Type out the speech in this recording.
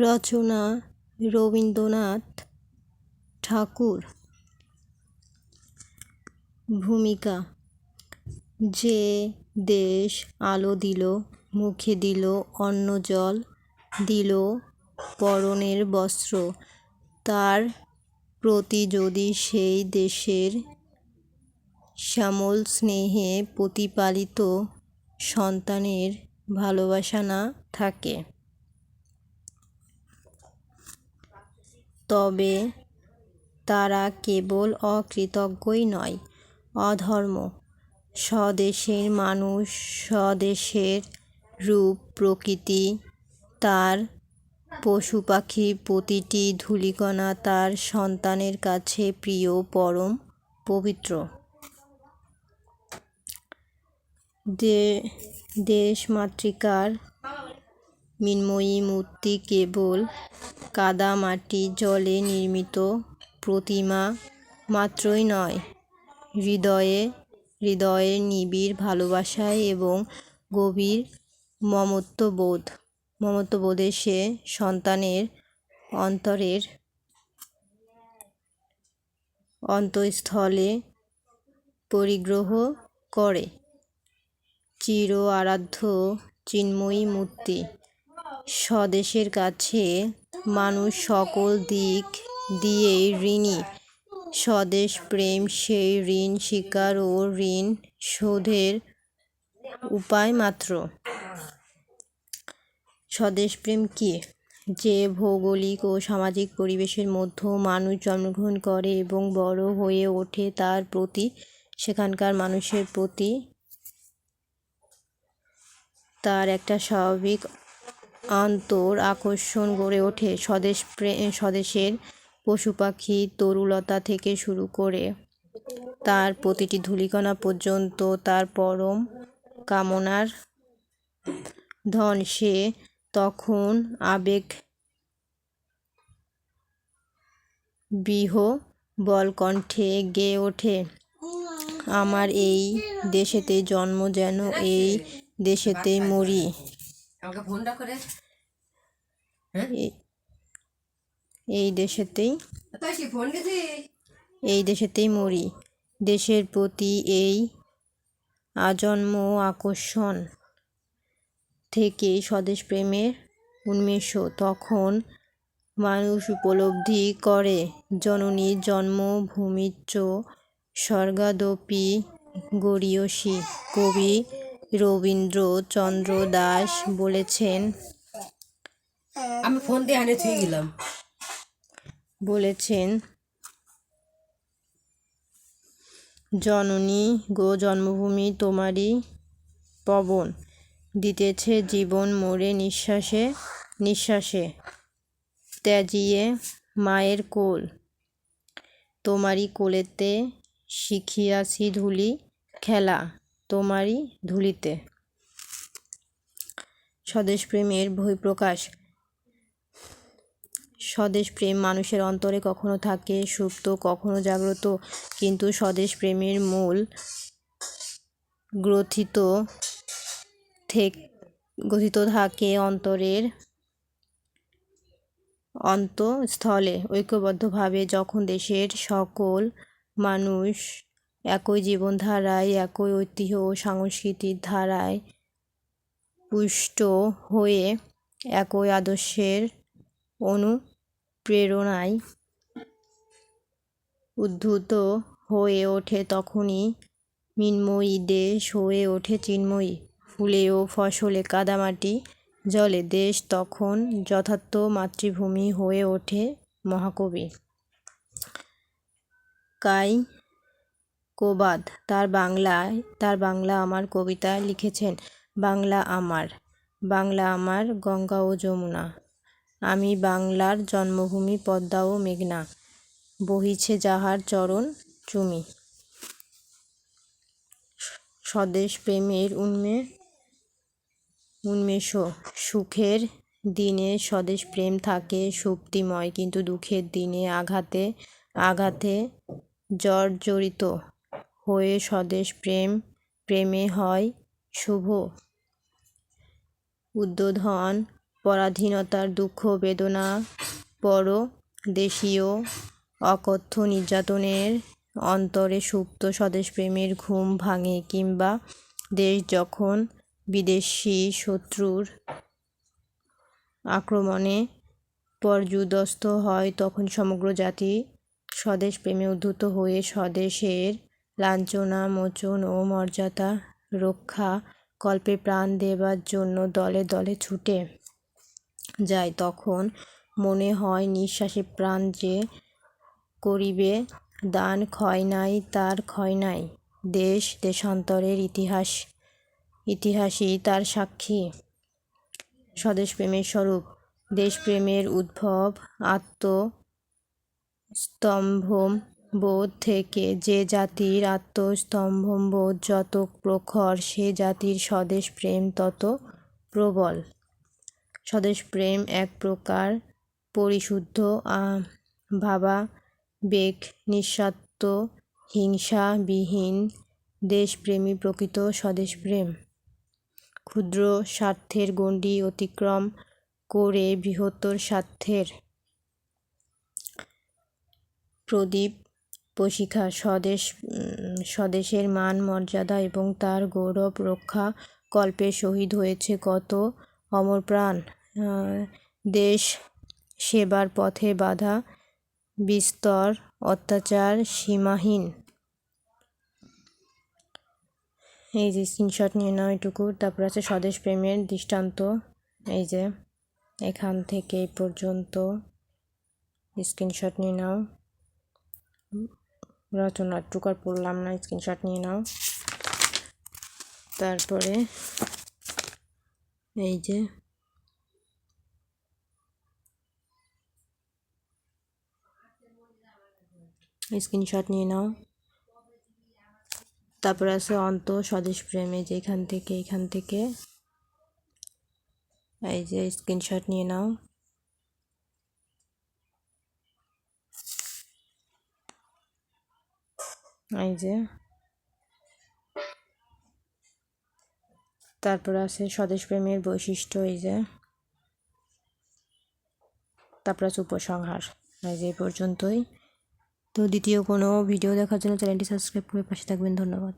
রচনা রবীন্দ্রনাথ ঠাকুর। ভূমিকা, যে দেশ আলো দিল, মুখে দিল, অন্ন জল দিল, পরনের বস্ত্র, তার প্রতি যদি সেই দেশের শ্যামল স্নেহে প্রতিপালিত সন্তানের ভালোবাসা না থাকে। তবে তারা কেবল অকৃতজ্ঞই নয়, অধর্ম। স্বদেশের মানুষ, স্বদেশের রূপ, প্রকৃতি, তার পশু পাখি প্রতিটি ধূলিকণা তার সন্তানের কাছে প্রিয়, পরম, পবিত্র। দেশ মাতৃকার মৃন্ময়ী মূর্তি কেবল কাদা মাটি জলে নির্মিত প্রতিমা মাত্রই নয়। হৃদয়ে হৃদয়ের নিবিড় ভালোবাসায় এবং গভীর মমত্ববোধ। মমত্ববোধে সে সন্তানের অন্তরের অন্তঃস্থলে পরিগ্রহ করে। চির আরাধ্য চিন্ময়ী মূর্তি। স্বদেশের কাছে মানুষ সকল দিক দিয়েই ঋণী। স্বদেশ প্রেম সেই ঋণ স্বীকার ও ঋণ শোধের উপায় মাত্র। স্বদেশপ্রেম কী? যে ভৌগোলিক ও সামাজিক পরিবেশের মধ্যেও মানুষ জন্মগ্রহণ করে এবং বড় হয়ে ওঠে, তার প্রতি সেখানকার মানুষের প্রতি তার একটা স্বাভাবিক অন্তর আকর্ষণ গড়ে ওঠে। স্বদেশ স্বদেশের পশু পাখি তরুলতা থেকে শুরু করে তার প্রতিটি ধূলিকণা পর্যন্ত তার পরম কামনার ধন। সে তখন আবেগ বিহ বল কণ্ঠে গেয়ে ওঠে, আমার এই দেশেতে জন্ম যেন, এই দেশেতেই মরি। এই দেশেতেই এই দেশেতেই মরি। দেশের প্রতি এই আজন্ম আকর্ষণ থেকে স্বদেশ প্রেমের উন্মেষ তখন মানুষ উপলব্ধি করে। জননীর জন্মভূমিচ্চ স্বর্গাদপি গরীয়সী কবি রবীন্দ্রচন্দ্র দাস বলেছেন। আমি ফোন দিয়ে আনে থুয়ে গেলাম। বলেছেন জননী গো জন্মভূমি তোমারই পবন দিতেছে জীবন মোরে নিঃশ্বাসে নিঃশ্বাসে ত্যাজিয়ে মায়ের কোল। তোমারই কোলেতে শিখিয়াছি ধুলি খেলা। তোমারই ধুলিতে। স্বদেশ প্রেমের স্বদেশপ্রেমের বহিঃপ্রকাশ। স্বদেশপ্রেম মানুষের অন্তরে কখনো থাকে, সুপ্ত, কখনো জাগ্রত, কিন্তু স্বদেশপ্রেমের মূল গ্রথিত গঠিত থাকে অন্তরের অন্তঃস্থলে, ঐক্যবদ্ধভাবে, যখন দেশের সকল মানুষ একই জীবনধারায়, একই ঐতিহ্য ও সাংস্কৃতিক ধারায় পুষ্ট হয়ে একই আদর্শের অনুপ্রেরণায় উদ্ধূত হয়ে ওঠে তখনই মৃন্ময়ী দেশ হয়ে ওঠে চিন্ময়ী। ফুলে ও ফসলে কাদামাটি জলে দেশ তখন যথার্থ মাতৃভূমি হয়ে ওঠে মহাকবি। কাই কোবাদ। তার বাংলায়, তার বাংলা আমার কবিতায় লিখেছেন, বাংলা আমার বাংলা আমার গঙ্গা ও যমুনা। আমি বাংলার জন্মভূমি পদ্মা ও মেঘনা। বহিছে যাহার চরণ চুমি। স্বদেশ প্রেমের উন্মে, উন্মেষ। সুখের দিনে স্বদেশ প্রেম থাকে, শক্তিময়। কিন্তু দুঃখের দিনে আঘাতে আঘাতে জর্জরিত। হয়ে স্বদেশ প্রেম, প্রেমে হয় শুভ। উদ্বোধন, পরাধীনতার দুঃখ, বেদনা, পর দেশীয় অকথ্য নির্যাতনের অন্তরে সুপ্ত স্বদেশপ্রেমের ঘুম ভাঙে কিংবা দেশ যখন বিদেশি শত্রুর আক্রমণে পর্যুদস্ত হয়, তখন সমগ্র জাতি স্বদেশ প্রেমে উদ্ধত হয়ে স্বদেশের লাঞ্ছনা, মোচন ও মর্যাদা রক্ষা কল্পে প্রাণ দেবার জন্য দলে দলে ছুটে যায়। তখন মনে হয় নিঃশ্বাসে প্রাণ যে করিবে, দান ক্ষয় নাই, তার ক্ষয় নাই। দেশ দেশান্তরের ইতিহাস, ইতিহাসই তার সাক্ষী। স্বদেশপ্রেমের স্বরূপ, দেশপ্রেমের উদ্ভব আত্মস্তম্ভবোধ থেকে যে জাতির আত্মস্তম্ভবোধ যত প্রখর, সে জাতির স্বদেশপ্রেম তত প্রবল। স্বদেশপ্রেম এক প্রকার পরিশুদ্ধ ভাবাবেগ নিঃস্বার্থ, হিংসাবিহীন, দেশপ্রেমী প্রকৃত স্বদেশপ্রেম ক্ষুদ্র স্বার্থের গণ্ডি অতিক্রম করে বৃহত্তর স্বার্থের প্রদীপ প্রশিখা স্বদেশ স্বদেশের মান, মর্যাদা এবং তার গৌরব রক্ষা কল্পে শহীদ হয়েছে কত? অমর প্রাণ দেশ সেবার পথে বাধা, বিস্তর অত্যাচার সীমাহীন। এই যে স্ক্রিনশট নিয়ে নাও এটুকু, তারপর আছে স্বদেশ প্রেমের দৃষ্টান্ত। এই যে, এখান থেকে এই পর্যন্ত। স্ক্রিনশট নিয়ে নাও। রচনা টুকু আর পড়লাম না স্ক্রিনশট নিয়ে নাও। তারপরে এই যে স্ক্রিনশট নিয়ে নাও। তারপরে আছে অন্ত, স্বদেশ প্রেমে যে এখান থেকে এখান থেকে। এই যে স্ক্রিনশট নিয়ে নাও। এই যে। তারপর আছে স্বদেশ প্রেমের বৈশিষ্ট্য, এই যে। তারপর আছে উপসংহার, এই যে এই পর্যন্তই। তো দ্বিতীয় কোনো ভিডিও দেখার জন্য চ্যানেলটি সাবস্ক্রাইব করে পাশে থাকবেন, ধন্যবাদ।